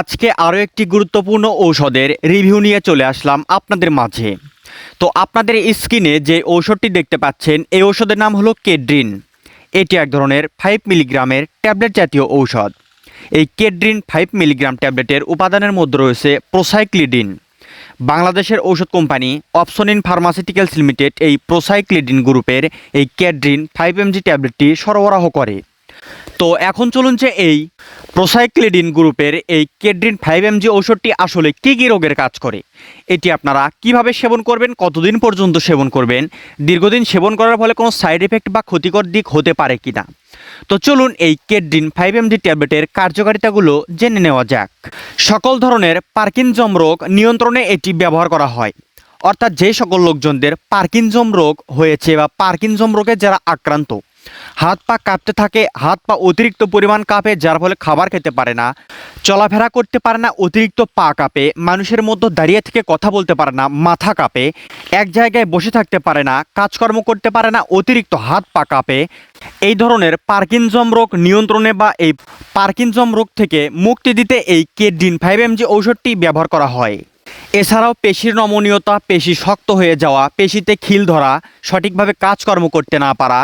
আজকে আরও একটি গুরুত্বপূর্ণ ঔষধের রিভিউ নিয়ে চলে আসলাম আপনাদের মাঝে। তো আপনাদের স্কিনে যে ঔষধটি দেখতে পাচ্ছেন, এই ঔষধের নাম হলো কেড্রিন। এটি এক ধরনের ফাইভ মিলিগ্রামের ট্যাবলেট জাতীয় ঔষধ। এই কেড্রিন ফাইভ মিলিগ্রাম ট্যাবলেটের উপাদানের মধ্যে রয়েছে প্রোসাইক্লিডিন। বাংলাদেশের ঔষধ কোম্পানি অপসনিন ফার্মাসিউটিক্যালস লিমিটেড এই প্রোসাইক্লিডিন গ্রুপের এই ক্যাড্রিন ফাইভ এমজি ট্যাবলেটটি সরবরাহ করে। তো এখন চলুন যে এই প্রোসাইক্লিডিন গ্রুপের এই কেড্রিন ফাইভ এমজি ঔষধটি আসলে কী কী রোগের কাজ করে? এটি আপনারা কীভাবে সেবন করবেন? কতদিন পর্যন্ত সেবন করবেন? দীর্ঘদিন সেবন করার ফলে কোনো সাইড এফেক্ট বা ক্ষতিকর দিক হতে পারে কি না তো চলুন এই কেড্রিন ফাইভ এমজি ট্যাবলেটের কার্যকারিতাগুলো জেনে নেওয়া যাক। সকল ধরনের পার্কিনজম রোগ নিয়ন্ত্রণে এটি ব্যবহার করা হয়। অর্থাৎ যে সকল লোকজনদের পার্কিনজম রোগ হয়েছে বা পার্কিনজম রোগে যারা আক্রান্ত হাত পা কাঁপতে থাকে, হাত পা অতিরিক্ত পরিমাণ কাঁপে, যার ফলে খাবার খেতে পারে না। চলাফেরা করতে পারে না, অতিরিক্ত পা কাঁপে, মানুষের মধ্যে দাঁড়িয়ে থেকে কথা বলতে পারে না, মাথা কাঁপে, এক জায়গায় বসে থাকতে পারে না, কাজকর্ম করতে পারে না, অতিরিক্ত হাত পা কাঁপে। এই ধরনের পার্কিনজম রোগ নিয়ন্ত্রণে বা এই পার্কিনজম রোগ থেকে মুক্তি দিতে এই কেডিন ফাইভ এমজি ঔষধটি ব্যবহার করা হয়। এছাড়াও পেশির নমনীয়তা, পেশি শক্ত হয়ে যাওয়া, পেশিতে খিল ধরা, সঠিকভাবে কাজকর্ম করতে না পারা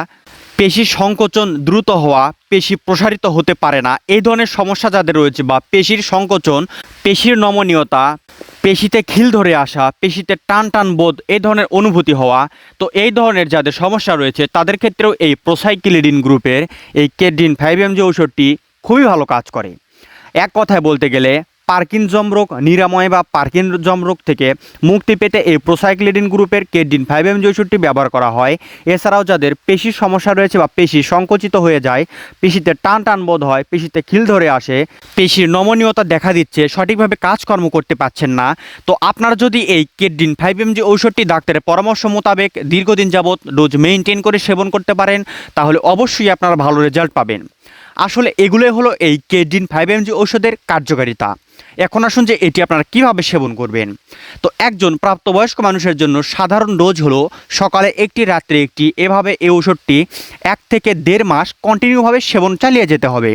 পেশি সংকোচন দ্রুত হওয়া, পেশি প্রসারিত হতে পারে না এই ধরনের সমস্যা যাদের রয়েছে বা পেশির সংকোচন, পেশির নমনীয়তা, পেশিতে খিল ধরে আসা, পেশিতে টান টান বোধ এই ধরনের অনুভূতি হওয়া, তো এই ধরনের যাদের সমস্যা রয়েছে, তাদের ক্ষেত্রেও এই প্রোসাইক্লিডিন গ্রুপের এই কেডিন ফাইভ এম এমজি ঔষধটি খুবই ভালো কাজ করে। এক কথায় বলতে গেলে পার্কিনজম রোগ নিরাময় বা পার্কিনজম রোগ থেকে মুক্তি পেতে এই প্রোসাইক্লিডিন গ্রুপের কেডিন ফাইভ এম ওষুধটি ব্যবহার করা হয়। এছাড়াও যাদের পেশির সমস্যা রয়েছে বা পেশি সংকুচিত হয়ে যায়, পেশিতে টান টান বোধ হয়, পেশিতে খিল ধরে আসে, পেশির নমনীয়তা দেখা দিচ্ছে, সঠিকভাবে কাজকর্ম করতে পারছেন না। তো আপনারা যদি এই কেডিন ফাইভ এম জি ঔষধটি ডাক্তারের পরামর্শ মোতাবেক দীর্ঘদিন যাবৎ ডোজ মেনটেন করে সেবন করতে পারেন, তাহলে অবশ্যই আপনারা ভালো রেজাল্ট পাবেন। আসলে এগুলোই হলো এই কেডিন ফাইভ এমজি ঔষধের কার্যকারিতা। এখন আসুন যে এটি আপনারা কীভাবে সেবন করবেন। তো একজন প্রাপ্তবয়স্ক মানুষের জন্য সাধারণ ডোজ হলো সকালে একটি, রাত্রে একটি। এভাবে এই ঔষধটি এক থেকে দেড় মাস কন্টিনিউভাবে সেবন চালিয়ে যেতে হবে।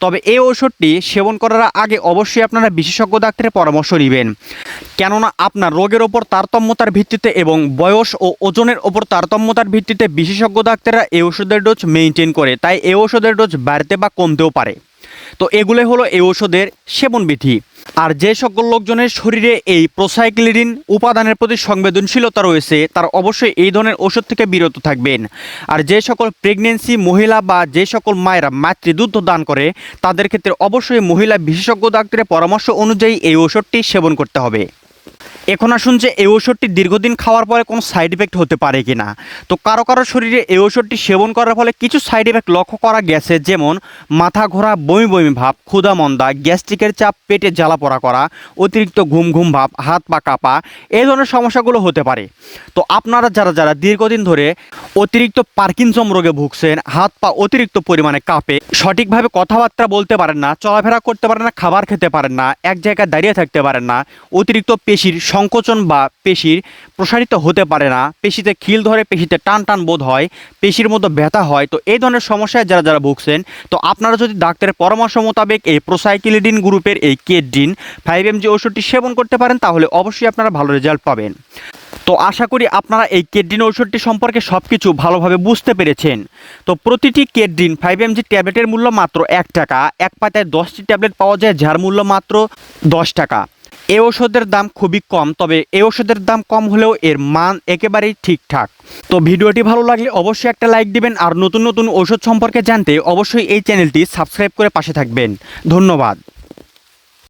তবে এই ঔষধটি সেবন করার আগে অবশ্যই আপনারা বিশেষজ্ঞ ডাক্তারের পরামর্শ নেবেন। কেননা আপনার রোগের ওপর তারতম্যতার ভিত্তিতে এবং বয়স ও ওজনের ওপর তারতম্যতার ভিত্তিতে বিশেষজ্ঞ ডাক্তাররা এই ওষুধের ডোজ মেনটেন করে। তাই এই ওষুধের ডোজ বাড়তে বা কমতেও পারে। তো এগুলো হলো এই ওষুধের সেবনবিধি। আর যে সকল লোকজনের শরীরে এই প্রোসাইক্লিডিন উপাদানের প্রতি সংবেদনশীলতা রয়েছে, তার অবশ্যই এই ধরনের ওষুধ থেকে বিরত থাকবেন। আর যে সকল প্রেগনেন্সি মহিলা বা যে সকল মায়েরা মাতৃদুগ্ধ দান করে, তাদের ক্ষেত্রে অবশ্যই মহিলা বিশেষজ্ঞ ডাক্তারের পরামর্শ অনুযায়ী এই ওষুধটি সেবন করতে হবে। এখন আসুন যে এই ওষুধটি দীর্ঘদিন খাওয়ার পরে কোনো সাইড ইফেক্ট হতে পারে কি না তো কারও কারও শরীরে এই ওষুধটি সেবন করার ফলে কিছু সাইড ইফেক্ট লক্ষ্য করা গেছে, যেমন মাথা ঘোরা, বমি বমি ভাব, ক্ষুধা মন্দা গ্যাস্ট্রিকের চাপ, পেটে জ্বালা পড়া করা, অতিরিক্ত ঘুম ঘুম ভাব, হাত পা কাঁপা, এই ধরনের সমস্যাগুলো হতে পারে। তো আপনারা যারা যারা দীর্ঘদিন ধরে অতিরিক্ত পার্কিনসম রোগে ভুগছেন, হাত পা অতিরিক্ত পরিমাণে কাঁপে, সঠিকভাবে কথাবার্তা বলতে পারেন না, চলাফেরা করতে পারেন না, খাবার খেতে পারেন না, এক জায়গায় দাঁড়িয়ে থাকতে পারেন না, অতিরিক্ত পেশির সংকোচন বা পেশির প্রসারিত হতে পারে না। পেশিতে খিল ধরে পেশিতে টান টান বোধ হয়, পেশির মতো ব্যথা হয়। তো এই ধরনের সমস্যায় যারা যারা ভুগছেন, তো আপনারা যদি ডাক্তারের পরামর্শ মোতাবেক এই প্রোসাইক্লিডিন গ্রুপের এই কেডিন ফাইভ এম জি ওষুধটি সেবন করতে পারেন, তাহলে অবশ্যই আপনারা ভালো রেজাল্ট পাবেন। তো আশা করি আপনারা এই কেড্রিন ঔষধটি সম্পর্কে সব কিছু ভালোভাবে বুঝতে পেরেছেন। তো প্রতিটি কেড্রিন ফাইভ এম জি ট্যাবলেটের মূল্য মাত্র এক টাকা। এক পাতায় দশটি ট্যাবলেট পাওয়া যায়, যার মূল্য মাত্র দশ টাকা। এ ওষুধের দাম খুবই কম, তবে এ ওষুধের দাম কম হলেও এর মান একেবারেই ঠিকঠাক। তো ভিডিওটি ভালো লাগলে অবশ্যই একটা লাইক দিবেন, আর নতুন নতুন ওষুধ সম্পর্কে জানতে অবশ্যই এই চ্যানেলটি সাবস্ক্রাইব করে পাশে থাকবেন। ধন্যবাদ।